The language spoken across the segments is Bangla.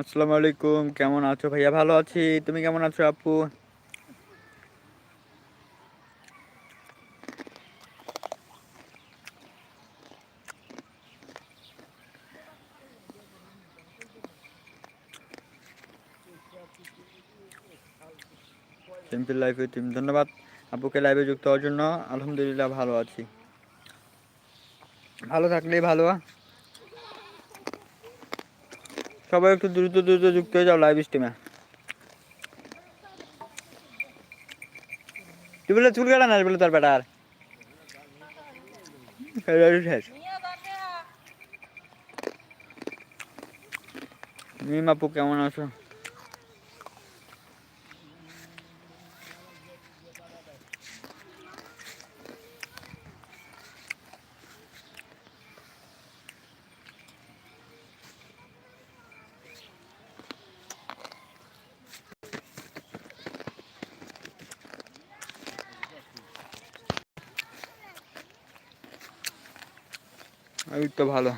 আসসালামু আলাইকুম, কেমন আছো ভাইয়া? ভালো আছি। তুমি কেমন আছো আপু? সিম্পল লাইফে টিম। ধন্যবাদ আপুকে লাইভে যুক্ত হওয়ার জন্য। আলহামদুলিল্লাহ ভালো আছি। ভালো থাকলেই ভালো। সবাই একটু দ্রুত দ্রুত যুক্ত হয়ে যাও লাইভ স্ট্রিমে তুই বলে চুল কাটা না, বলে বেটা বেটার শেষ মিম আপু কেমন আছো? এই তো ভালো।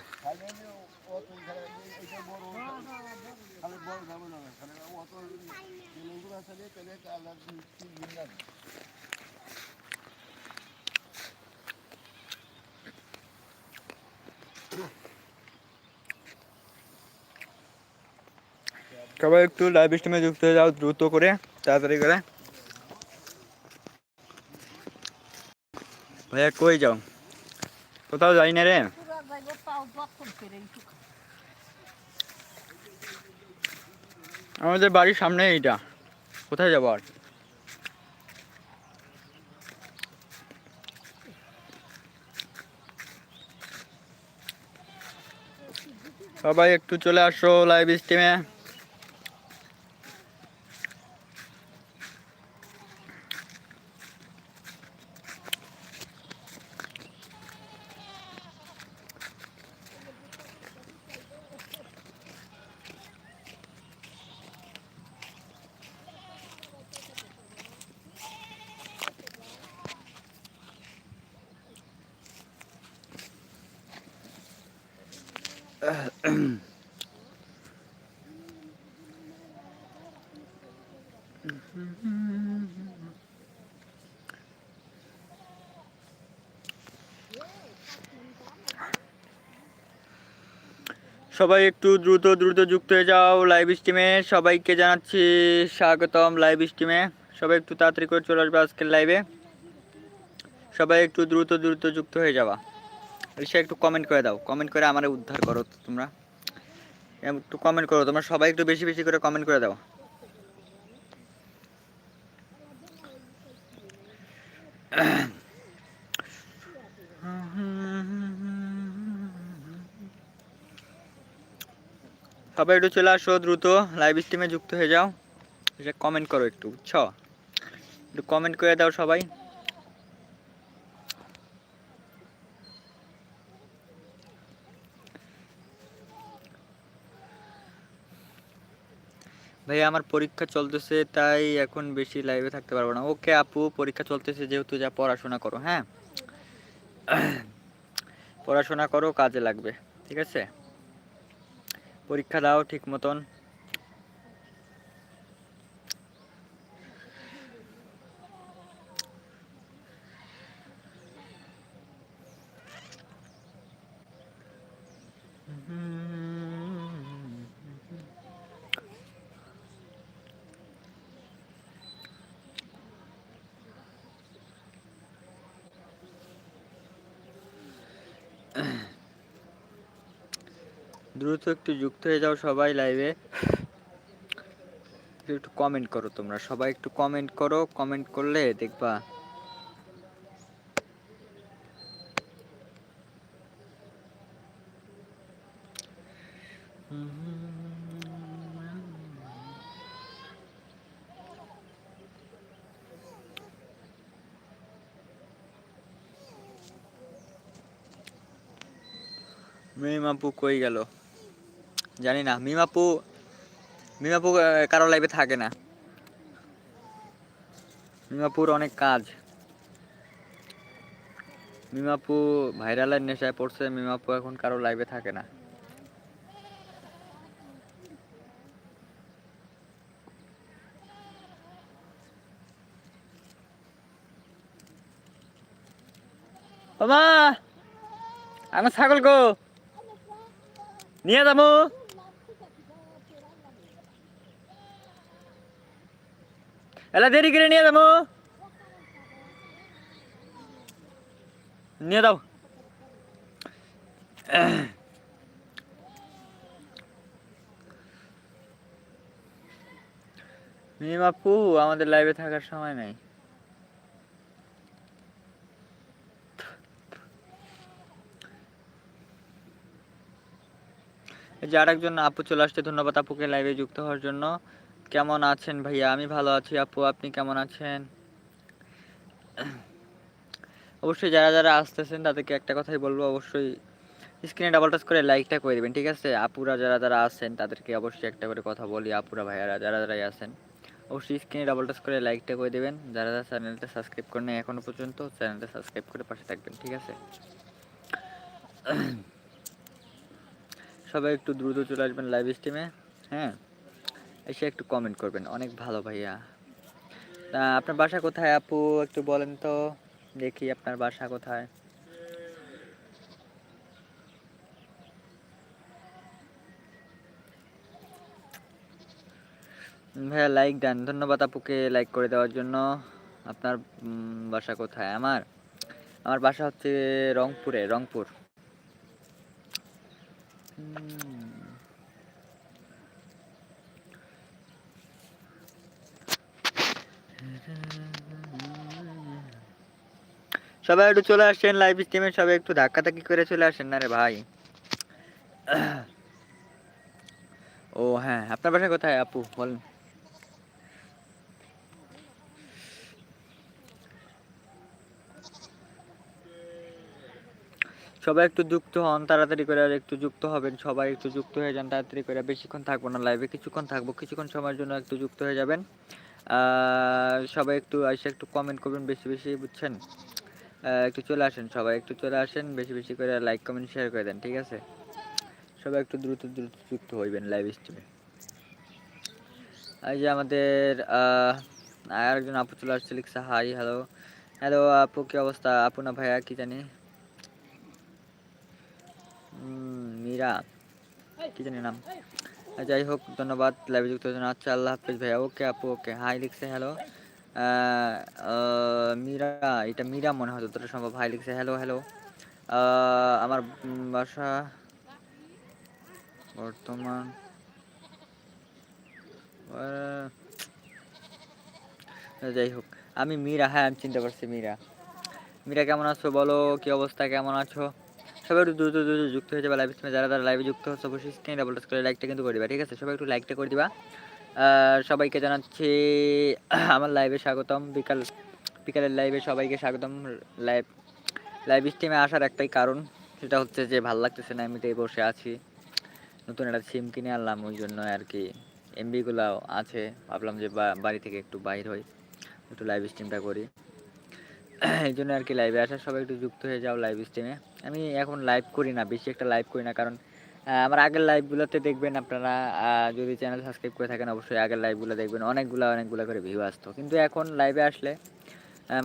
সবাই একটু লাইভ স্ট্রিমে যুক্ত হয়ে যাও, দ্রুত করে, তাড়াতাড়ি করে। ভাইয়া, কই যাও? কোথাও যাই না রে। আমাদের বাড়ির সামনে এইটা। কোথায় যাব আর? সবাই একটু চলে আসো লাইভ স্ট্রিমে সবাই একটু দ্রুত দ্রুত যুক্ত হয়ে যাও লাইভ স্ট্রিমে সবাইকে জানাচ্ছি স্বাগতম লাইভ স্ট্রিমে সবাই একটু তাড়াতাড়ি করে চলে আসবে আজকের লাইভে সবাই একটু দ্রুত দ্রুত যুক্ত হয়ে যাওয়া সে একটু কমেন্ট করে দাও। কমেন্ট করে আমার উদ্ধার করো তোমরা। একটু কমেন্ট করো। তোমরা সবাই একটু বেশি বেশি করে কমেন্ট করে দাও। সবাই একটু চলে আসো, দ্রুত লাইভ স্ট্রিমে যুক্ত হয়ে যাও। এসে কমেন্ট করো একটু, বুঝছ? একটু কমেন্ট করে দাও সবাই। ভাই, আমার পরীক্ষা চলতেছে, তাই এখন বেশি লাইভে থাকতে পারব না। ওকে আপু, পরীক্ষা চলতেছে, যেহেতু যা পড়াশোনা করো হ্যাঁ? পড়াশোনা করো, কাজে লাগবে, ঠিক আছে? পরীক্ষা দাও ঠিক মতন। দ্রুত একটু যুক্ত হয়ে যাও সবাই লাইভে একটু কমেন্ট করো তোমরা। সবাই একটু কমেন্ট করো। কমেন্ট করলে দেখবা মিমাপু কই গেল? জানি না, মিমাপু মিমাপু কারও লাইভে থাকে না। মিমাপুর অনেক কাজ। মিমাপু ভাইরালের নেশায় পড়ছে, মিমাপু এখন কারও লাইভে থাকে না। আমার ছাগল গো। নিয়ে যাব। এলা দেরি করে নিয়ে যাব। নিয়ে দাও আমাদের লাইভে থাকার সময় নাই। এই যে আরেকজন আপু চলে আসছে, ধন্যবাদ আপুকে লাইভে যুক্ত হওয়ার জন্য। কেমন আছেন ভাইয়া? আমি ভালো আছি আপু, আপনি কেমন আছেন? অবশ্যই যারা যারা আসতেছেন তাদেরকে একটা কথাই বলব, অবশ্যই স্ক্রিনে ডাবল টাচ করে লাইকটা করে দেবেন, ঠিক আছে? আপুরা যারা যারা আছেন তাদেরকে অবশ্যই একটা করে কথা বলি, আপুরা ভাইয়ারা যারা যারাই আছেন, অবশ্যই স্ক্রিনে ডাবল টাচ করে লাইকটা করে দেবেন। যারা যারা চ্যানেলটা সাবস্ক্রাইব করেন নাই এখনও পর্যন্ত চ্যানেলটা সাবস্ক্রাইব করে পাশে থাকবেন, ঠিক আছে? সবাই একটু দ্রুত চলে আসবেন লাইভ স্ট্রিমে হ্যাঁ? এসে একটু কমেন্ট করবেন। অনেক ভালো ভাইয়া। তা আপনার বাসা কোথায় আপু? একটু বলেন তো, দেখি আপনার বাসা কোথায়। ভাইয়া লাইক দেন। ধন্যবাদ আপুকে লাইক করে দেওয়ার জন্য। আপনার বাসা কোথায়? আমার? আমার বাসা হচ্ছে রংপুরে, রংপুর। সবাই একটু চলে আসেন লাইভ স্ট্রিমে সবাই একটু ধাক্কাধাক্কি করে চলে আসেন। না রে ভাই। ও হ্যাঁ আপনার বাসা কোথায় আপু? বলেন। সবাই একটু যুক্ত হন, তাড়াতাড়ি করে আর একটু যুক্ত হবেন। সবাই একটু যুক্ত হয়ে যান, তাড়াতাড়ি করে। বেশিক্ষণ থাকব না লাইভে কিছুক্ষণ থাকব, কিছুক্ষণ সময়ের জন্য একটু যুক্ত হয়ে যাবেন। সবাই একটু এসে একটু কমেন্ট করবেন বেশি বেশি বুঝছেন? একটু চলে আসেন সবাই একটু চলে আসেন বেশি বেশি করে লাইক কমেন্ট শেয়ার করে দেন ঠিক আছে? সবাই একটু দ্রুত দ্রুত যুক্ত হইবেন লাইভ স্ট্রিমে এই যে আমাদের আহ, আর একজন আপু চলে আসছে লিখছে হাই হ্যালো হ্যালো আপু কি অবস্থা? আপু না ভাইয়া কি জানি? মীরা কি জানি নাম? যাই হোক, ধন্যবাদ লাইভে যুক্ত জন্য। আচ্ছা আল্লাহ হাফিজ ভাইয়া ওকে আপু ওকে হাই লিখছে হ্যালো মীরা, এটা মীরা মনে হয় যতটা সম্ভব। হাই লিখছে হ্যালো হ্যালো আমার বাসা বর্তমান যাই হোক, আমি মীরা হ্যাঁ আমি চিনতে পারছি মীরা। মীরা, কেমন আছো? বলো, কি অবস্থা? কেমন আছো? সবাই একটু দ্রুত দ্রুত যুক্ত হয়ে যাবে লাইভ স্ট্রিমে যারা যারা লাইভে যুক্ত হচ্ছে, অবশ্যই স্ক্রিনে ডাবল টাচ করে লাইকটা কিন্তু করে দিবা, ঠিক আছে? সবাই একটু লাইকটা করে দিবা। সবাইকে জানাচ্ছি, আমার লাইভে স্বাগতম। বিকাল, বিকালের লাইভে সবাইকে স্বাগতম। লাইভ লাইভ স্ট্রিমে আসার একটাই কারণ, সেটা হচ্ছে যে ভালো লাগতেছে না, এমনিতেই বসে আছি। নতুন একটা সিম কিনে আনলাম, ওই জন্য আর কি। এমবিগুলাও আছে, ভাবলাম যে বাড়ি থেকে একটু বাইর হই, একটু লাইভ স্ট্রিমটা করি। এই জন্য আর কি লাইভে আসা, সবাই একটু যুক্ত হয়ে যাও লাইভ স্ট্রিমে আমি এখন লাইভ করি না, বেশি একটা লাইভ করি না, কারণ আমার আগের লাইভগুলোতে দেখবেন আপনারা যদি চ্যানেল সাবস্ক্রাইব করে থাকেন, অবশ্যই আগের লাইভগুলো দেখবেন। অনেকগুলো অনেকগুলো করে ভিউ আসতো। কিন্তু এখন লাইভে আসলে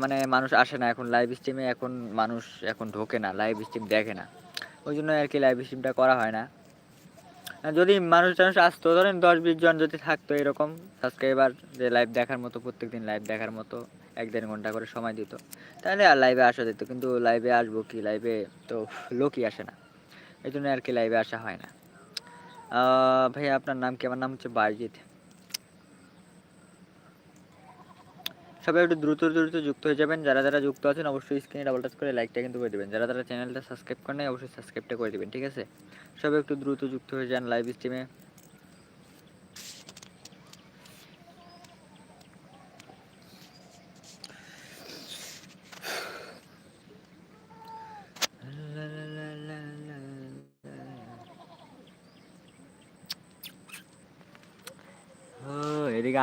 মানে মানুষ আসে না। এখন লাইভ স্ট্রিমে এখন মানুষ এখন ঢোকে না লাইভ স্ট্রিম দেখে না। ওই জন্য আর কি লাইভ স্ট্রিমটা করা হয় না। যদি মানুষ টানুষ আসতো, ধরেন দশ বিশ জন যদি থাকতো এরকম সাবস্ক্রাইবার যে লাইভ দেখার মতো, প্রত্যেকদিন লাইভ দেখার মতো এক দেড় ঘণ্টা করে সময় দিত। তাহলে আর লাইভে আসা যেত, কিন্তু লাইভে আসব কি? লাইভে তো লোকই আসে না। এই জন্য আর কি লাইভে আসা হয় না। ভাইয়া, আপনার নাম কি? আমার নাম হচ্ছে বাইজিৎ সবাই একটু দ্রুত দ্রুত যুক্ত হয়ে যাবেন। যারা যারা যুক্ত আছেন, অবশ্যই স্ক্রিনে ডাবল টাচ করে লাইকটা কিন্তু করে দেবেন। যারা যারা চ্যানেলটা সাবস্ক্রাইব করেন অবশ্যই সাবস্ক্রাইবটা করে দেবেন, ঠিক আছে? সবাই একটু দ্রুত যুক্ত হয়ে যান লাইভ স্ট্রিমে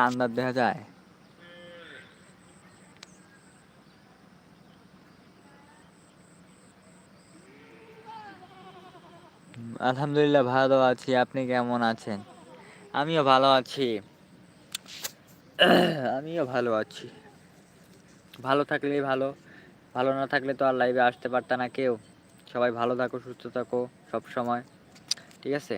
আন্দাজ দেখা যায়। আলহামদুলিল্লাহ ভালো আছি, আপনি কেমন আছেন? আমিও ভালো আছি। আমিও ভালো আছি। ভালো থাকলেই ভালো ভালো না থাকলে তো আর লাইভে আসতে পারত না কেউ। সবাই ভালো থাকো, সুস্থ থাকো সব সময় ঠিক আছে?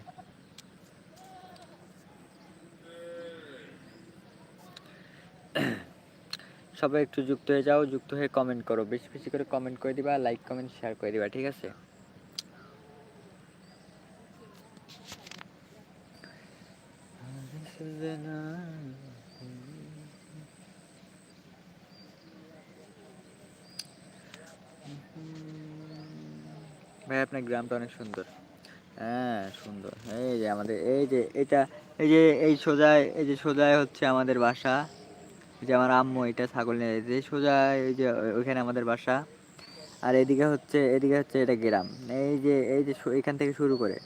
সবাই একটু যুক্ত হয়ে যাও, যুক্ত হয়ে কমেন্ট করো। বেশি বেশি করে কমেন্ট করে দিবা লাইক কমেন্ট শেয়ার করে দিবা, ঠিক আছে? ভাই, আপনার গ্রামটা অনেক সুন্দর। হ্যাঁ সুন্দর। এই যে আমাদের, এই যে এটা, এই যে, এই সোজায়, এই যে সোজায় হচ্ছে আমাদের বাসা। যে আমার আম্মু, এটা ছাগল নিয়ে যেতে সোজা এই যে, ওইখানে আমাদের বাসা। আর এদিকে হচ্ছে এদিকে হচ্ছে এটা গ্রাম। এই যে এই যে এখান থেকে শুরু করে।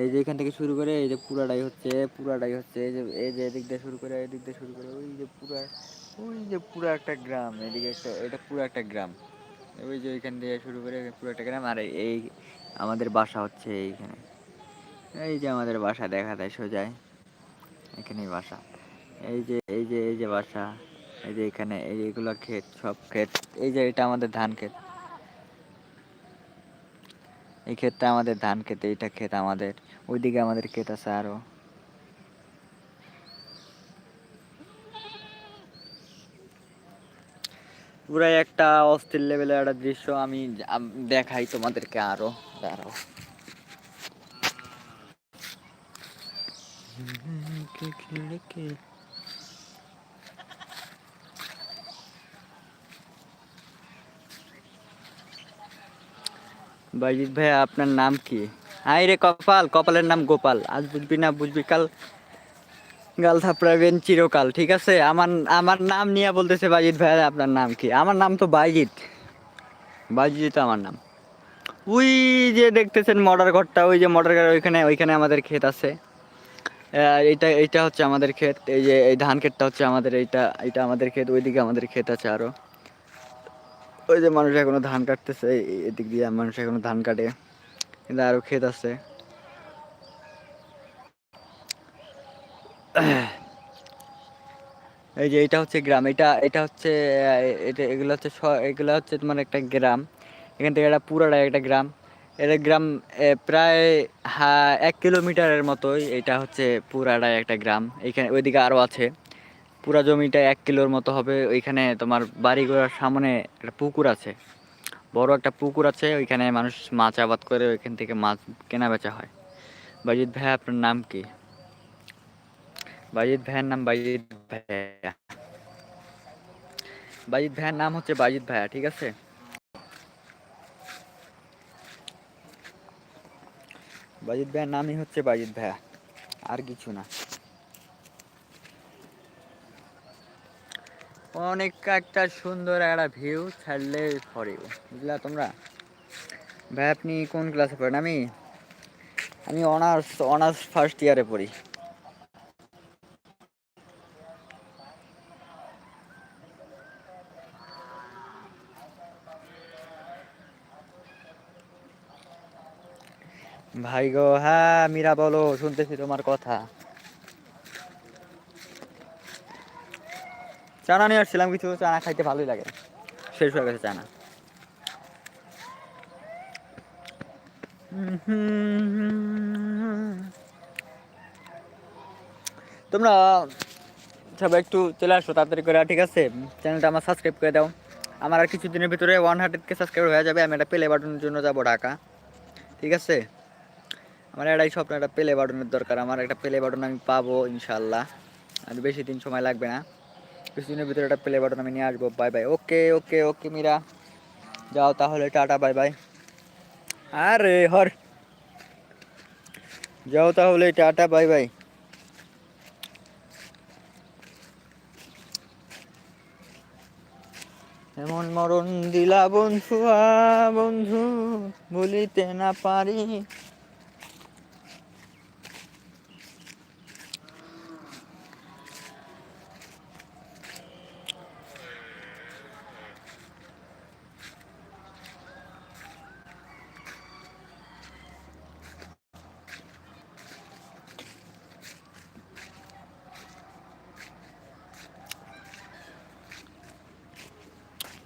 এই যে এখান থেকে শুরু করে, এই যে পুরাটাই হচ্ছে পুরাটাই হচ্ছে, এই যে এই যে এদিক দিয়ে শুরু করে, এদিক দিয়ে শুরু করে, ওই যে পুরা, ওই যে পুরো একটা গ্রাম। এদিকে একটা, এটা পুরো একটা গ্রাম। ওই যে ওইখান দিয়ে শুরু করে পুরো একটা গ্রাম। আর এই আমাদের বাসা হচ্ছে এইখানে। এই যে আমাদের বাসা দেখা যায়, সোজায়। এখানেই বাসা। এই যে এই যে এই যে বাসা এই যে এখানে এই এগুলো ক্ষেত সব ক্ষেত এই যে এটা আমাদের ধান ক্ষেত এই ক্ষেতটা আমাদের ধান ক্ষেত এইটা ক্ষেত আমাদের ওইদিকে আমাদের ক্ষেত আছে আরও পুরাই একটা অস্থির লেভেলের একটা দৃশ্য আমি দেখাই তোমাদেরকে আরও দাঁড়াও বাইজিৎ ভাই, আপনার নাম কি? হাই রে কপাল, কপালের নাম গোপাল। আজ বুঝবি না বুঝবি, কাল গাল থাপড়াবেন চিরকাল, ঠিক আছে? আমার আমার নাম নিয়ে বলতেছে বাইজিৎ ভাই আপনার নাম কি? আমার নাম তো বাইজিৎ। বাইজিৎ আমার নাম। ওই যে দেখতেছেন মর্ডার ঘরটা, ওই যে মর্ডার ঘর ওইখানে ওইখানে আমাদের ক্ষেত আছে। এইটা এইটা হচ্ছে আমাদের ক্ষেত, এই যে, এই ধান ক্ষেতটা হচ্ছে আমাদের, এইটা এইটা আমাদের ক্ষেত, ওইদিকে আমাদের ক্ষেত আছে আরও। ওই যে মানুষ এখনও ধান কাটতেছে এদিক দিয়ে মানুষ এখনও ধান কাটে। কিন্তু আরও ক্ষেত আছে। এই যে এটা হচ্ছে গ্রাম, এটা এটা হচ্ছে এটা, এগুলো হচ্ছে এগুলো হচ্ছে তোমার একটা গ্রাম। এখান থেকে একটা পুরাটা একটা গ্রাম। এটা গ্রাম প্রায় হা, এক কিলোমিটারের মতোই এটা হচ্ছে পুরাটাই একটা গ্রাম। এইখানে ওইদিকে আরও আছে। পুরা জমিটা এক কিলোর মতো হবে। ওইখানে তোমার বাড়িঘরের সামনে একটা পুকুর আছে। বড় একটা পুকুর আছে, ওইখানে মানুষ মাছ আবাদ করে ওইখান থেকে মাছ কেনা বেচা হয়। বাজিদ ভাই, আপনার নাম কি? বাজিদ ভাইয়ের নাম বাজিদ ভাইয়া। বাজিদ ভাইয়ের নাম হচ্ছে বাজিদ ভাইয়া, ঠিক আছে? বাজিদ ভাইয়ের নামই হচ্ছে বাজিদ ভাইয়া, আর কিছু না। অনেক একটা সুন্দর একটা ভিউ ছাড়লে ফরেও বুঝলা তোমরা? ভাই, আপনি কোন ক্লাসে পড়েন? আমি আমি অনার্স অনার্স ফার্স্ট ইয়ারে পড়ি। ভাই গো হ্যাঁ মীরা বলো, শুনতেছি তোমার কথা। চানা নিয়ে আসছিলাম, কিছু চানা খাইতে ভালোই লাগে। শেষ হয়ে গেছে চানা। তোমরা সবাই একটু চলে আসো তাড়াতাড়ি করে ঠিক আছে? চ্যানেলটা আমার সাবস্ক্রাইব করে দাও। আমার আর কিছু দিনের ভিতরে ওয়ান হান্ড্রেড কে সাবস্ক্রাইব হয়ে যাবে, আমি একটা প্লে বাটনের জন্য যাব ঢাকা। ঠিক আছে? আমার এটাই স্বপ্ন, একটা প্লে বাটনের দরকার। আমার একটা প্লে বাটন আমি পাবো ইনশাল্লাহ আর বেশি দিন সময় লাগবে না। কিছুদিনের ভিতরে একটা প্লে বাটন আমি নিয়ে আসব। Bye bye okay okay okay Meera. যাও তাহলে, টাটা বাই বাই আরে, হর। যাও তাহলে, টাটা বাই বাই এমন মরণ দিলা বন্ধু বন্ধু বলিতে না পারি।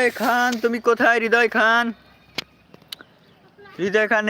হৃদয় খান তুমি কোথায় হৃদয় খান? হৃদয় খান